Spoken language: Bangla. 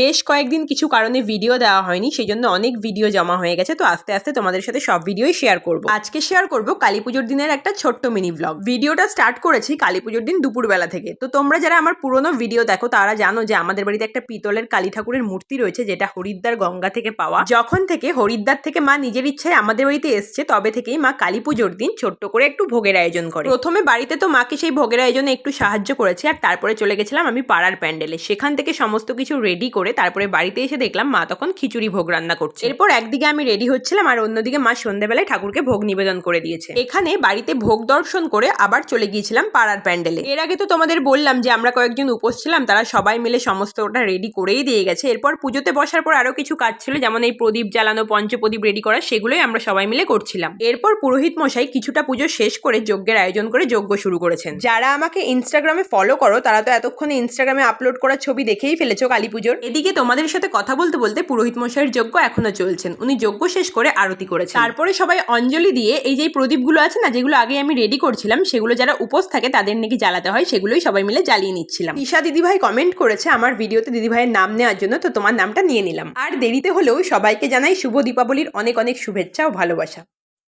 বেশ কয়েকদিন কিছু কারণে ভিডিও দেওয়া হয়নি সেই জন্য অনেক ভিডিও জমা হয়ে গেছে, তো আস্তে আস্তে তোমাদের সাথে সব ভিডিওই শেয়ার করব। আজকে শেয়ার করব কালী পুজোর দিনের একটা ছোট্ট মিনি ব্লগ ভিডিওটা স্টার্ট করেছি কালী পুজোর দিন দুপুরবেলা থেকে। তো তোমরা যারা আমার পুরনো ভিডিও দেখো, তারা জানো যে আমাদের বাড়িতে একটা পিতলের কালী ঠাকুরের মূর্তি রয়েছে, যেটা হরিদ্বার গঙ্গা থেকে পাওয়া। যখন থেকে হরিদ্বার থেকে মা নিজের ইচ্ছায় আমাদের বাড়িতে এসছে, তবে থেকেই মা কালী পুজোর দিন ছোট্ট করে একটু ভোগের আয়োজন করে। প্রথমে বাড়িতে তো মাকে সেই ভোগের আয়োজনে একটু সাহায্য করেছে, আর তারপরে চলে গেছিলাম আমি পাড়ার প্যান্ডেলে। সেখান থেকে সমস্ত কিছু রেডি করে তারপরে বাড়িতে এসে দেখলাম মা তখন খিচুড়ি ভোগ রান্না করছে। এরপর একদিকে আমি রেডি হচ্ছিলাম আর অন্যদিকে মা সন্ধ্যাবেলায় ঠাকুরকে ভোগ নিবেদন করে দিয়েছে। এখানে বাড়িতে ভোগ দর্শন করে আবার চলে গিয়েছিলাম পাড়ার প্যান্ডেলে এর আগে তো তোমাদের বললাম যে আমরা কয়েকজন উপোস ছিলাম, তারা সবাই মিলে সমস্ত ওটা রেডি করেই দিয়ে গেছে। এরপর পুজোতে বসার পর আরও কিছু কাজ ছিল, যেমন এই প্রদীপ জ্বালানো, পঞ্চপ্রদীপ রেডি করা, সেগুলোই আমরা সবাই মিলে করছিলাম। এরপর পুরোহিত মশাই কিছুটা পুজো শেষ করে যজ্ঞের আয়োজন করে যজ্ঞ শুরু করেছেন। যারা আমাকে ইনস্টাগ্রামে ফলো করো, তারা তো এতক্ষণে ইনস্টাগ্রামে আপলোড করা ছবি দেখেই ফেলেছো কালী পুজোর। এদিকে তোমাদের সাথে কথা বলতে বলতে পুরোহিত মশাইয়ের যজ্ঞ এখনও চলছেন। উনি যজ্ঞ শেষ করে আরতি করেছেন। তারপরে সবাই অঞ্জলি দিয়ে এই যে প্রদীপগুলো আছে না, যেগুলো আগে আমি রেডি করছিলাম, সেগুলো যারা উপোস থাকে তাদের নাকি জ্বালাতে হয়, সেগুলোই সবাই মিলে জ্বালিয়ে নিচ্ছিলাম। ঈশা দিদিভাই কমেন্ট করেছে আমার ভিডিওতে দিদিভাইয়ের নাম নেওয়ার জন্য, তো তোমার নামটা নিয়ে নিলাম। আর দেরিতে হলেও সবাইকে জানাই শুভ দীপাবলির অনেক অনেক শুভেচ্ছা ও ভালোবাসা।